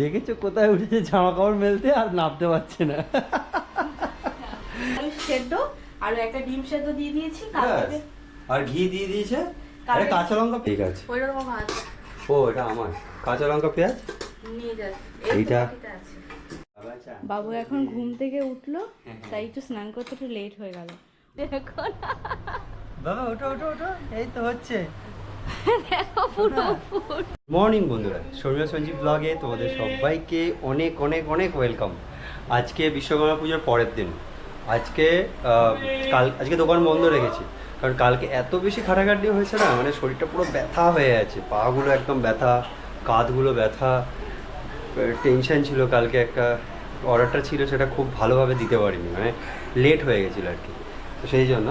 দেখেছ কোথায় উঠেছে জামা কাপড় মেলতে আর নামতে পারছে না। সেদ্ধ আর একটা ডিম সেদ্ধ দিয়ে দিয়েছি আর ঘি দিয়ে দিয়েছে? আরে কাঁচা লঙ্কা ঠিক আছে। ওই রকম ও এটা আমার। কাঁচা লঙ্কা পেঁয়াজ? নিয়ে এইটা? বাবু এখন ঘুম থেকে উঠল তাই একটু স্নান করতে একটু লেট হয়ে গেল। দেখো বাবা ওঠো ওঠো ওঠো। এই তো হচ্ছে। মর্নিং বন্ধুরা। শর্মিলা সঞ্জীব ব্লগে তোমাদের সবাইকে অনেক অনেক অনেক ওয়েলকাম আজকে বিশ্বকর্মা পুজোর পরের দিন। আজকে কাল, আজকে দোকান বন্ধ রেখেছি। কারণ কালকে এত বেশি খাটাখাটি হয়েছে না মানে শরীরটা পুরো ব্যথা হয়ে আছে। পাগুলো একদম ব্যথা, কাঁধগুলো ব্যথা। টেনশন ছিল কালকে একটা অর্ডারটা ছিল সেটা খুব ভালোভাবে দিতে পারিনি মানে লেট হয়ে গেছিল আর কি। তো সেই জন্য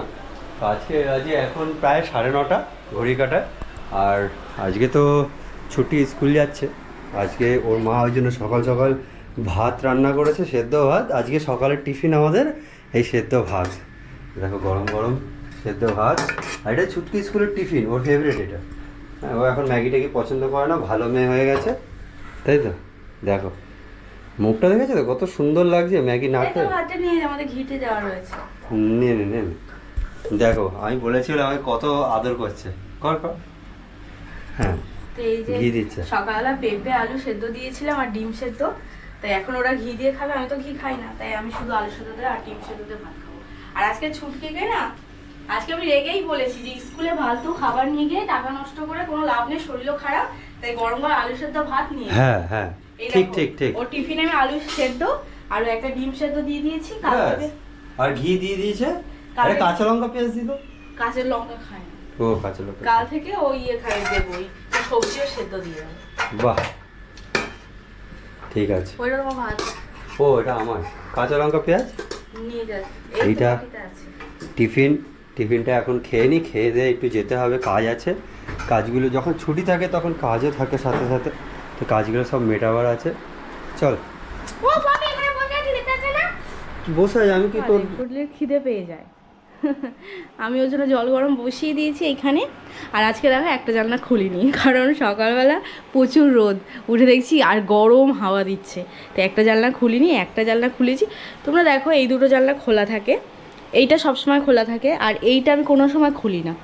আজকে আজকে এখন প্রায় সাড়ে নটা, ঘড়ি কাটায়। আর আজকে তো ছুটি স্কুল যাচ্ছে। আজকে ওর মা ওই জন্য সকাল সকাল ভাত রান্না করেছে সেদ্ধ ভাত। আজকে সকালের টিফিন আমাদের এই সেদ্ধ ভাত। দেখো গরম গরম সেদ্ধ ভাত। আর এটা ছুটকি স্কুলের টিফিন ওর ফেভারিট এটা। হ্যাঁ ও এখন ম্যাগি ট্যাগি পছন্দ করে না ভালো মেয়ে হয়ে গেছে। তাই তো? দেখো। মুখটা দেখেছ তো? কত সুন্দর লাগছে ম্যাগি না তো খেয়ে। নিয়ে নে। দেখো আমি বলেছিলাম আমাকে কত আদর করছে। কর কর। হ্যাঁ। তো এই যে ঘি দিচ্ছে। সকালবেলা পেঁপে আলু সেদ্ধ দিয়েছিলাম আর ডিম সেদ্ধ। তাই এখন ওরা ঘি দিয়ে খাবে আমি তো ঘি খাই না তাই আমি শুধু আলু সেদ্ধ দিয়ে আর ডিম সেদ্ধ দিয়ে ভাত খাব। আর আজকে ছুটকে না আজকে আমি রেগেই বলেছি যে স্কুলে ফালতু খাবার নিয়ে গিয়ে টাকা নষ্ট করে কোনো লাভ নেই শরীরও খারাপ তাই গরম গরম আলু সেদ্ধ ভাত নিয়ে হ্যাঁ হ্যাঁ। ঠিক ঠিক ঠিক। ওর টিফিনে আমি আলু সেদ্ধ আর একটা ডিম সেদ্ধ দিয়ে দিয়েছি কাল ব্যাস। আর ঘি দিয়ে দিয়েছে? আরে কাঁচা লঙ্কা পেঁয়াজ দিল। কাঁচের লঙ্কা খাই না ও কাঁচা লঙ্কা কাল থেকে ওই ইয়ে খাই দেবো সবজিও সেদ্ধ দিয়ে। বাহ। ঠিক আছে। ওই রকম ভাত? ও এটা আমার। কাঁচা লঙ্কা পেঁয়াজ? নিয়ে যাস এইটা? টিফিন টিফিনটা এখন খেয়ে নি খেয়ে দিয়ে একটু যেতে হবে কাজ আছে। কাজগুলো যখন ছুটি থাকে তখন কাজও থাকে সাথে সাথে। তো কাজগুলো সব মেটাবার আছে। চল। বসে আমি কি তোর খিদে পেয়ে যায়। আমি ওই জন্য জল গরম বসিয়ে দিয়েছি এখানে। আর আজকে দেখো একটা জানলা খুলিনি, কারণ সকালবেলা প্রচুর রোদ। উঠে দেখছি আর গরম হাওয়া দিচ্ছে। তো একটা জানলা খুলিনি, একটা জানলা খুলেছি। তোমরা দেখো এই দুটো জানলা খোলা থাকে। এইটা সবসময় খোলা থাকে, আর এইটা আমি কোনো সময় খুলি না।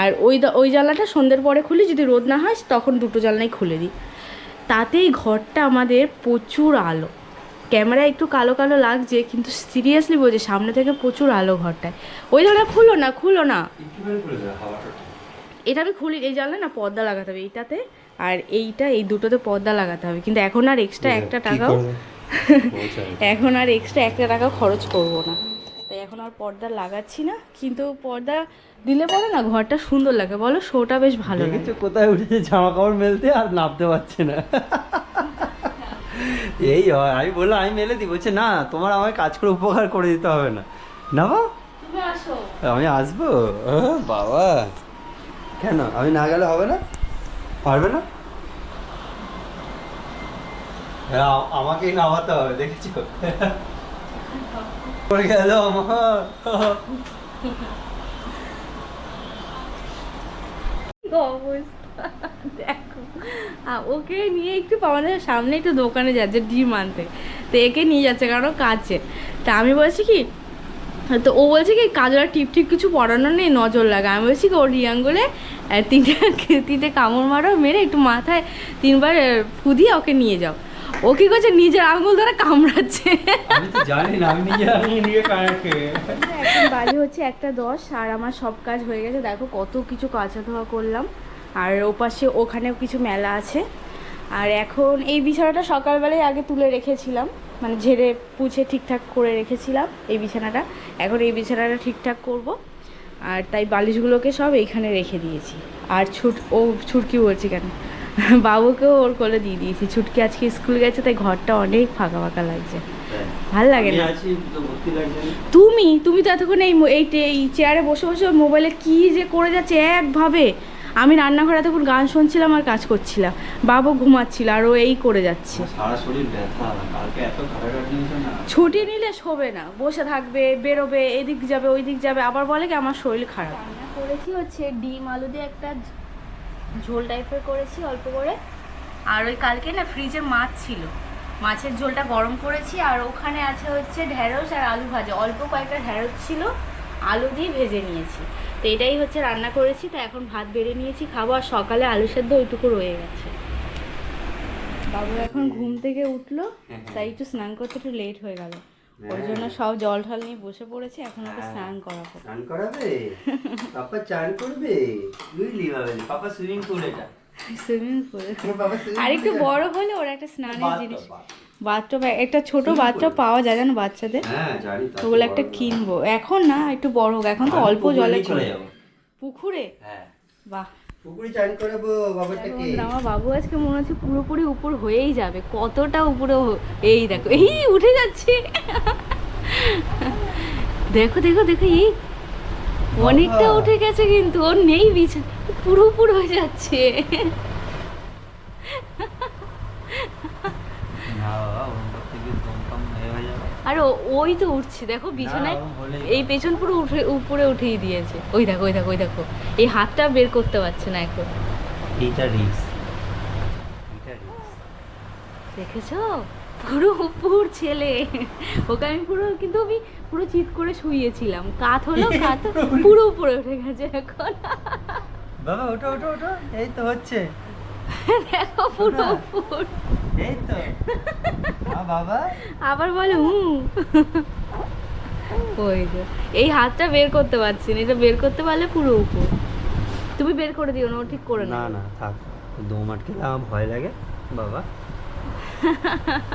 আর ওই ওই জানলাটা সন্ধ্যের পরে খুলি, যদি রোদ না হয়, তখন দুটো জানলাই খুলে দিই। তাতেই ঘরটা আমাদের প্রচুর আলো। ক্যামেরা একটু কালো কালো লাগছে কিন্তু সিরিয়াসলি বলছে সামনে থেকে প্রচুর আলো ঘরটায় ওই জানলা খুলো না খুলো না। এটা আমি খুলি এই জানলা না পর্দা লাগাতে হবে এইটাতে আর এইটা এই দুটোতে পর্দা লাগাতে হবে। কিন্তু এখন আর এক্সট্রা একটা টাকাও এখন আর এক্সট্রা একটা টাকা খরচ করব না। তাই এখন আর পর্দা লাগাচ্ছি না কিন্তু পর্দা দিলে পরে না ঘরটা সুন্দর লাগে। বলো শোটা বেশ ভালো লাগে। কোথায় উঠেছে? জামা কাপড় মেলতে আর নামতে পারছে না। এই হয় আমি বললাম আমি মেলে দিই। বলছে না তোমার আমায় কাজ করে উপকার করে দিতে হবে না। না বা আমি আসব? বাবা। কেন? আমি না গেলে হবে না? পারবে না? হ্যাঁ, আমাকেই নামাতে হবে দেখেছ? পড়ে গেল আমার অবস্থা? ওকে নিয়ে একটু আমাদের সামনে একটু দোকানে যাচ্ছে ডিম আনতে। তো একে নিয়ে যাচ্ছে কারণ কাছে তা আমি বলছি কি তো ও বলছে কি কাজলা টিপ টিপ কিছু পড়ানো নেই নজর লাগা। আমি বলছি কি ওর রিয়াঙ্গুলে তিনটে তিনটে কামড় মারো মেরে একটু মাথায় তিনবার আহ, ফু দিয়ে ওকে নিয়ে যাও। ও কি করছে নিজের আঙুল ধরে কামড়াচ্ছে। আমি তো জানি না আমি নিজে আমি নিয়ে কাকে এখন বাজে হচ্ছে একটা দশ আর আমার সব কাজ হয়ে গেছে। দেখো কত কিছু কাঁচা ধোয়া করলাম। আর ওপাশে ওখানেও কিছু মেলা আছে। আর এখন এই বিছানাটা সকালবেলায় আগে তুলে রেখেছিলাম মানে ঝেড়ে পুছে ঠিকঠাক করে রেখেছিলাম এই বিছানাটা। এখন এই বিছানাটা ঠিকঠাক করব আর তাই বালিশগুলোকে সব এইখানে রেখে দিয়েছি। আর ছুট ও ছুটকি বলছি কেন? বাবুকেও ওর কোলে দিয়ে দিয়েছি। ছুটকি আজকে স্কুল গেছে তাই ঘরটা অনেক ফাঁকা ফাঁকা লাগছে। ভালো লাগে না। তুমি? তুমি তো এতক্ষণ এই এই চেয়ারে বসে বসে মোবাইলে কি যে করে যাচ্ছে একভাবে। আমি রান্নাঘরে এতক্ষণ গান শুনছিলাম আর কাজ করছিলাম। বাবু ঘুমাচ্ছিল আর ও এই করে যাচ্ছে। আমার সারা শরীর ব্যথা কালকে এত খাটাখাটি হয়েছে না। ছুটি নিলে শোবে না বসে থাকবে বেরোবে এদিক যাবে ওই দিক যাবে আবার বলে কি আমার শরীর খারাপ। করেছি হচ্ছে ডিম আলু দিয়ে একটা ঝোল টাইপের করেছি অল্প করে। আর ওই কালকে না ফ্রিজে মাছ ছিল। মাছের ঝোলটা গরম করেছি আর ওখানে আছে হচ্ছে ঢেঁড়স আর আলু ভাজা। অল্প কয়েকটা ঢেঁড়স ছিল আলু দিয়ে ভেজে নিয়েছি। তো এটাই হচ্ছে রান্না করেছি তো এখন ভাত বেড়ে নিয়েছি খাব আর সকালে আলু সেদ্ধ ওইটুকু রয়ে গেছে। বাবু এখন ঘুম থেকে উঠল তাই একটু স্নান করতে একটু লেট হয়ে গেল। ওই জন্য সব জল ঠল নিয়ে বসে পড়েছি এখন ওকে স্নান করাবো। চান করাবে? পাপা চান করবে? বুঝলি বাবা পাপা সুইমিং পুল এটা। সুইমিং পুল আর একটু বড় হলে ওর একটা স্নানের জিনিস। বাথটব একটা ছোট বাথটব পাওয়া যায় জানো বাচ্চাদের? হ্যাঁ ওগুলো একটা। কিনবো। এখন না একটু বড় হোক। এখন তো অল্প জলে চলে পুকুরে? হ্যাঁ। বাহ। আমার বাবু আজকে মনে হচ্ছে পুরোপুরি উপর হয়েই যাবে। কতটা উপরে এই দেখো এই উঠে যাচ্ছে। দেখো দেখো দেখো এই অনেকটা উঠে গেছে কিন্তু ওর নেই বিছানা পুরো উপর হয়ে যাচ্ছে না বাবা ওর থেকে দম কম হয়ে যাবে আর ওই তো উঠছে দেখো বিছানায় এই পেছন পুরো উঠে উপরে উঠিয়ে দিয়েছে। ওই দেখো ওই দেখো ওই দেখো। এই হাতটা বের করতে পারছে না এখন। এইটা রিক্স দেখেছ? পুরো উপর ছেলে। ওকে আমি পুরো কিন্তু আমি পুরো চিৎ করে শুইয়েছিলাম। কাত হলো কাত পুরো উপরে উঠে গেছে এখন। বাবা ওঠো ওঠো ওঠো। এই তো হচ্ছে। দেখো পুরো না। এই তো। বাবা? আবার বলে হুম। ওই যে এই হাতটা বের করতে পারছি না এটা বের করতে পারলে পুরো উপর। তুমি বের করে দিও না ও ঠিক করে না না না থাক। দম আটকে আমার ভয় লাগে বাবা।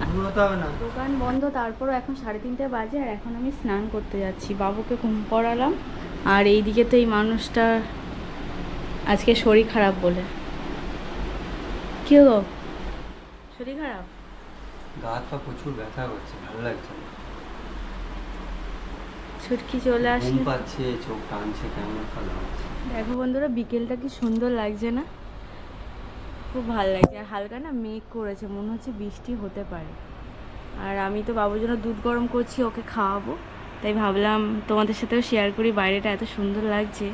ঘুমোতে হবে না। দোকান বন্ধ তারপরও এখন সাড়ে তিনটে বাজে আর এখন আমি স্নান করতে যাচ্ছি। বাবুকে ঘুম পড়ালাম আর এইদিকে তো এই মানুষটা আজকে শরীর খারাপ বলে। কি গো শরীর খারাপ? গা হাত পা প্রচুর ব্যথা করছে ভালো লাগছে না। ছুটকি চলে ঘুম পাচ্ছে চোখ টানছে কেমন একটা লাগছে। দেখো বন্ধুরা বিকেলটা কি সুন্দর লাগছে না? খুব ভালো লাগছে। আর হালকা না মেঘ করেছে মনে হচ্ছে বৃষ্টি হতে পারে। আর আমি তো বাবুর জন্য দুধ গরম করছি ওকে খাওয়াবো। তাই ভাবলাম তোমাদের সাথেও শেয়ার করি বাইরেটা এত সুন্দর লাগছে।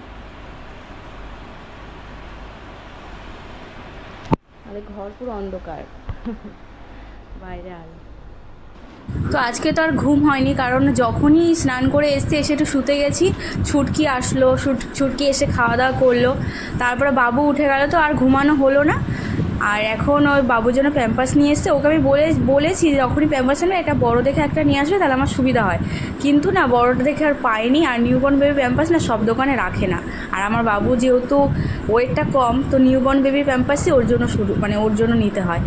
আরে ঘর পুরো অন্ধকার। বাইরে তো আজকে তো আর ঘুম হয়নি, কারণ যখনই স্নান করে এসছে, এসে একটু শুতে গেছি, ছুটকি আসলো ছুটকি এসে খাওয়া দাওয়া করল, তারপরে বাবু উঠে গেল, তো আর ঘুমানো হলো না। আর এখন ওই বাবুর জন্য প্যাম্পাস নিয়ে এসছে। ওকে আমি বলে বলেছি যখনই প্যাম্পাস নেবে একটা বড় দেখে একটা নিয়ে আসবে, তাহলে আমার সুবিধা হয়। কিন্তু না, বড়টা দেখে আর পাইনি আর নিউবর্ন বেবি প্যাম্পাস না সব দোকানে রাখে না। আর আমার বাবু যেহেতু ওয়েটটা কম, তো নিউবর্ন বেবি প্যাম্পাসই ওর জন্য শুরু মানে ওর জন্য নিতে হয়।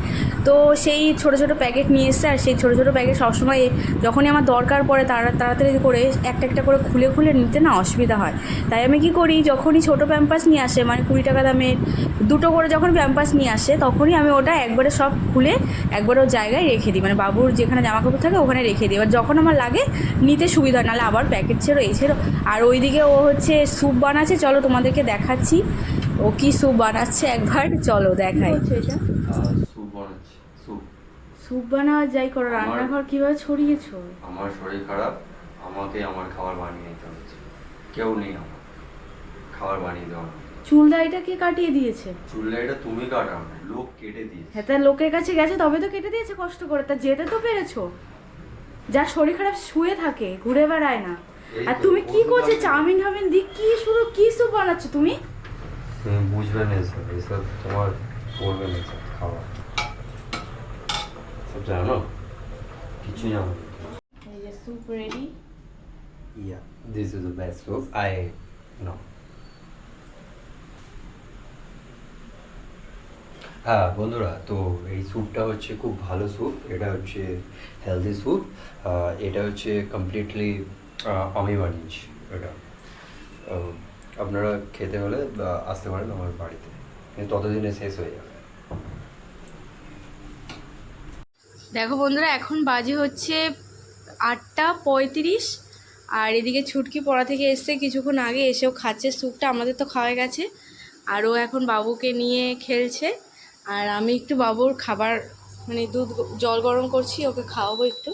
তো সেই ছোট ছোট প্যাকেট নিয়ে এসছে, আর সেই ছোট ছোট প্যাকেট সবসময় যখনই আমার দরকার পড়ে, তারা তাড়াতাড়ি করে একটা একটা করে খুলে খুলে নিতে না অসুবিধা হয়। তাই আমি কি করি, যখনই ছোট প্যাম্পাস নিয়ে আসে মানে কুড়ি টাকা দামের দুটো করে যখন প্যাম্পাস নিয়ে আসে তখনই আমি ওটা একবারে সব খুলে একবারে ওর জায়গায় রেখে দিই। মানে বাবুর যেখানে জামা কাপড় থাকে ওখানে রেখে দিই। এবার যখন আমার লাগে নিতে সুবিধা হয় নাহলে আবার প্যাকেট ছেড়ো এই ছেড়ো। আর ওইদিকে ও হচ্ছে স্যুপ বানাচ্ছে চলো তোমাদেরকে দেখাচ্ছি। ও কি স্যুপ বানাচ্ছে একবার চলো দেখাই। স্যুপ বানাচ্ছি স্যুপ। স্যুপ বানাওয়া যাই করো রান্নাঘর কীভাবে ছড়িয়েছো? আমার শরীর খারাপ আমাকে আমার খাবার বানিয়ে নিতে হচ্ছে। কেউ নেই আমার খাবার বানিয়ে দেওয়া চুল দাড়িটা কে কাটিয়ে দিয়েছে? চুলটা এটা তুমি কাটাও না লোক কেটে দিয়েছে। হ্যাঁ তা লোকের কাছে গেছে তবে তো কেটে দিয়েছে কষ্ট করে তা যেতে তো পেরেছ। যার শরীর খারাপ শুয়ে থাকে ঘুরে বেড়ায় না। আর তুমি কি করছ। চাউমিন টাউমিন দি কি শুরু কি স্যুপ বানাচ্ছ তুমি? তুমি বুঝবে না এসব এসব তোমার করবে না এসব খাওয়া। সব জানো? কিছু জানো এই যে soup ready yeah this is the best soup I know হ্যাঁ বন্ধুরা, তো এই স্যুপটা হচ্ছে খুব ভালো স্যুপ। এটা হচ্ছে হেলদি স্যুপ। এটা হচ্ছে কমপ্লিটলি আমি বানিয়েছি এটা। আপনারা খেতে হলে আসতে পারেন আমার বাড়িতে। ততদিনে শেষ হয়ে যাবে। দেখো বন্ধুরা, এখন বাজে হচ্ছে আটটা পঁয়ত্রিশ। আর এদিকে ছুটকি পড়া থেকে এসছে, কিছুক্ষণ আগে এসেও খাচ্ছে। স্যুপটা আমাদের তো খাওয়া গেছে। আরও এখন বাবুকে নিয়ে খেলছে। আর আমি একটু বাবুর খাবার মানে দুধ জল গরম করছি, ওকে খাওয়াবো একটু।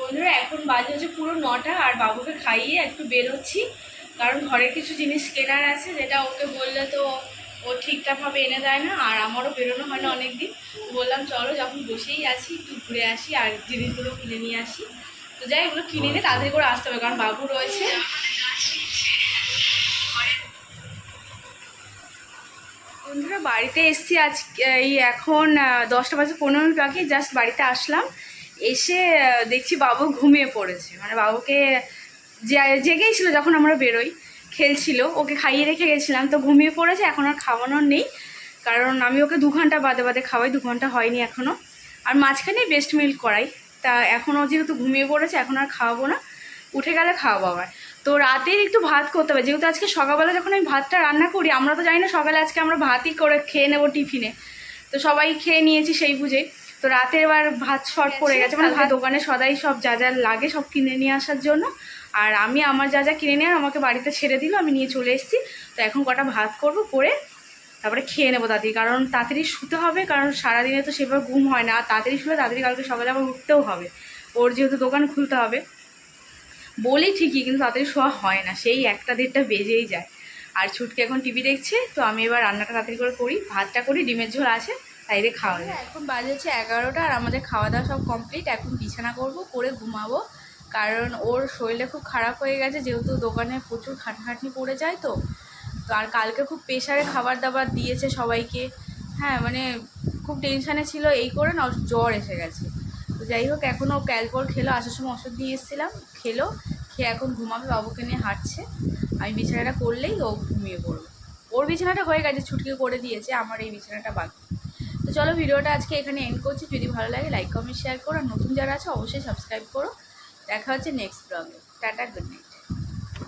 বন্ধুরা, এখন বাজে হচ্ছে পুরো নটা, আর বাবুকে খাইয়ে একটু বেরোচ্ছি। কারণ ঘরের কিছু জিনিস কেনার আছে, যেটা ওকে বললে তো ও ঠিকঠাকভাবে এনে দেয় না, আর আমারও বেরোনো হয় না অনেক দিন বললাম, চলো, যখন বসেই আছি, একটু ঘুরে আসি, আর জিনিসগুলো কিনে নিয়ে আসি। তো যাই ওগুলো কিনে নিয়ে তাড়াতাড়ি করে আসতে হবে, কারণ বাবু রয়েছে। বন্ধুরা, বাড়িতে এসছি আজ এই এখন দশটা বাজে পনেরো মিনিট বাকি, জাস্ট বাড়িতে আসলাম। এসে দেখছি বাবু ঘুমিয়ে পড়েছে। মানে বাবুকে জেগেই ছিল যখন আমরা বেরোই, খেলছিল। ওকে খাইয়ে রেখে গেছিলাম, তো ঘুমিয়ে পড়েছে, এখন আর খাওয়ানোর নেই। কারণ আমি ওকে দু ঘণ্টা বাদে বাদে খাওয়াই, দু ঘণ্টা হয়নি এখনও আর মাঝখানে বেস্ট মিল্ক করাই। তা এখনও যেহেতু ঘুমিয়ে পড়েছে, এখন আর খাওয়াবো না। উঠে গেলে খাওয়াবো আবার। তো রাতের একটু ভাত করতে হবে। যেহেতু আজকে সকালবেলা যখন আমি ভাতটা রান্না করি আমরা তো জানি না সকালে আজকে আমরা ভাতই করে খেয়ে নেব টিফিনে। তো সবাই খেয়ে নিয়েছি সেই বুঝে। তো রাতের এবার ভাত শর্ট পড়ে গেছে। মানে ভাত দোকানে সদাই সব যা যা লাগে সব কিনে নিয়ে আসার জন্য। আর আমি আমার যা যা কিনে নিয়ে আমাকে বাড়িতে ছেড়ে দিল আমি নিয়ে চলে এসেছি। তো এখন কটা ভাত করব করে তারপরে খেয়ে নেব তাড়াতাড়ি কারণ তাড়াতাড়ি শুতে হবে কারণ সারাদিনে তো সেভাবে ঘুম হয় না। আর তাড়াতাড়ি শুলে তাড়াতাড়ি কালকে সকালে আবার উঠতেও হবে। ওর যেহেতু দোকান খুলতে হবে। বলি ঠিকই, কিন্তু তাড়াতাড়ি শোয়া হয় না। সেই একটা দেড়টা বেজেই যায়। আর ছুটকে এখন টিভি দেখছে, তো আমি এবার রান্নাটা তাড়াতাড়ি করে করি। ভাতটা করি, ডিমের ঝোল আছে, তাই রে খাওয়া এখন বাজে হচ্ছে এগারোটা, আর আমাদের খাওয়া দাওয়া সব কমপ্লিট এখন বিছানা করব, করে ঘুমাবো। কারণ ওর শরীরটা খুব খারাপ হয়ে গেছে, যেহেতু দোকানে প্রচুর খাটখাটনি পড়ে যায় তো। তো আর কালকে খুব প্রেশারে খাবার দাবার দিয়েছে সবাইকে। হ্যাঁ মানে খুব টেনশানে ছিল এই করে না জ্বর এসে গেছে। যাই হোক, এখনও ক্যালপল খেলো, আসার সময় ওষুধ নিয়ে এসেছিলাম, খেলো, খেয়ে এখন ঘুমাবে, বাবুকে নিয়ে হাঁটছে। আমি বিছানাটা করলেই ও ঘুমিয়ে পড়বে। ওর বিছানাটা হয়ে গেছে, ছুটকে করে দিয়েছে, আমার এই বিছানাটা বাকি তো চলো ভিডিওটা আজকে এখানে এন্ড করছি। যদি ভালো লাগে লাইক কমেন্ট শেয়ার করো। আর নতুন যারা আছে, অবশ্যই সাবস্ক্রাইব করো। দেখা হচ্ছে নেক্সট ব্লগে টাটা গুড নাইট